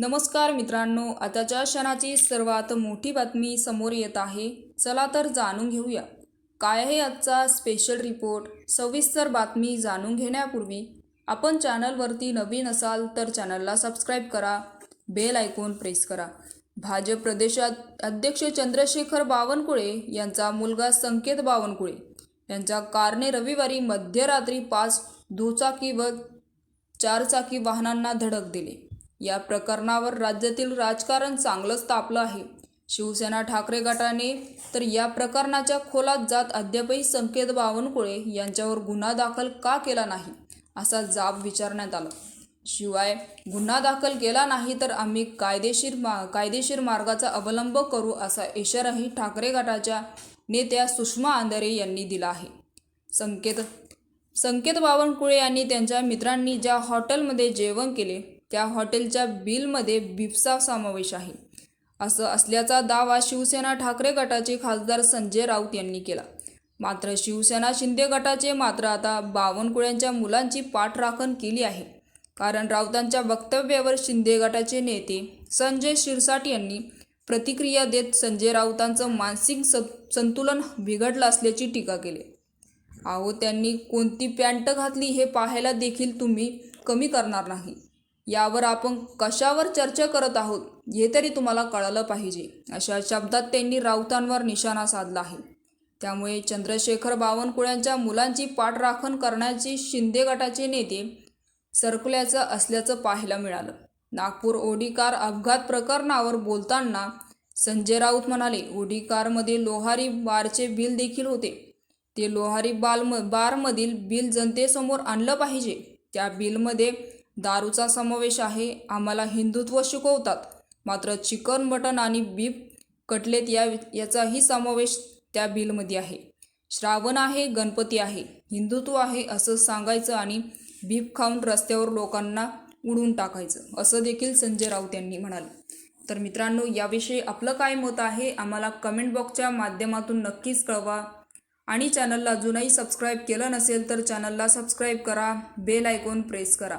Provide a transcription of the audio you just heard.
नमस्कार मित्रांनो आताच्या क्षणाची सर्वात मोठी बातमी समोर येत आहे. चला तर जाणून घेऊया. काय आहे आजचा स्पेशल रिपोर्ट सविस्तर बातमी जाणून घेण्यापूर्वी आपण चॅनलवरती नवीन असाल तर चॅनलला सबस्क्राईब करा बेल आयकॉन प्रेस करा. भाजप प्रदेशात अध्यक्ष चंद्रशेखर बावनकुळे यांचा मुलगा संकेत बावनकुळे. यांच्या कारने रविवारी मध्यरात्री पाच दुचाकी व चारचाकी वाहनांना धडक दिली. या प्रकरणावर राज्यातील राजकारण चांगलंच तापलं आहे. शिवसेना ठाकरे गटाने तर या प्रकरणाच्या खोलात जात अद्यापही संकेत बावनकुळे यांच्यावर गुन्हा दाखल का केला नाही असा जाब विचारण्यात आला. शिवाय गुन्हा दाखल केला नाही तर आम्ही कायदेशीर मा कायदेशीर मार्गाचा अवलंब करू असा इशाराही ठाकरे गटाच्या नेत्या सुषमा आंधरे यांनी दिला आहे. संकेत संकेत बावनकुळे यांनी त्यांच्या मित्रांनी ज्या हॉटेलमध्ये जेवण केले त्या हॉटेलच्या बिलमध्ये बिप्सा समावेश आहे. असं असल्याचा दावा शिवसेना ठाकरे गटाचे खासदार संजय राऊत यांनी केला. मात्र शिवसेना शिंदे गटाचे मात्र आता बावनकुळ्यांच्या मुलांची पाठराखण केली आहे. कारण राऊतांच्या वक्तव्यावर शिंदे गटाचे नेते संजय शिरसाट यांनी प्रतिक्रिया देत संजय राऊतांचं मानसिक स संतुलन बिघडलं असल्याची टीका केली. अहो त्यांनी कोणती पॅन्ट घातली हे पाहायला देखील तुम्ही कमी करणार नाही. यावर आपण कशावर चर्चा करत आहोत हे तरी तुम्हाला कळलं पाहिजे. अशा शब्दात त्यांनी राऊतांवर निशाणा साधला आहे. त्यामुळे चंद्रशेखर बावनकुळ्यांच्या मुलांची पाठराखण करण्याचे शिंदे गटाचे नेते सरकल्याचं असल्याचं पाहायला मिळालं. नागपूर ओडी कार अपघात प्रकरणावर बोलताना संजय राऊत म्हणाले ओडी कारमध्ये लोहारी बारचे बिल देखील होते. ते लोहारी बाल बारमधील बिल जनतेसमोर आणलं पाहिजे. त्या बिलमध्ये दारूचा समावेश आहे. आम्हाला हिंदुत्व शिकवतात. मात्र चिकन मटन आणि बीफ कटलेत या याचाही समावेश त्या बिलमध्ये आहे. श्रावण आहे गणपती आहे. हिंदुत्व आहे असं सांगायचं आणि बीफ खाऊन रस्त्यावर लोकांना उडून टाकायचं असं देखील संजय राऊत यांनी म्हणाले. तर मित्रांनो याविषयी आपलं काय मत आहे आम्हाला कमेंट बॉक्सच्या माध्यमातून नक्कीच कळवा. आणि चॅनलला अजूनही सबस्क्राईब केलं नसेल तर चॅनलला सबस्क्राईब करा बेल आयकॉन प्रेस करा.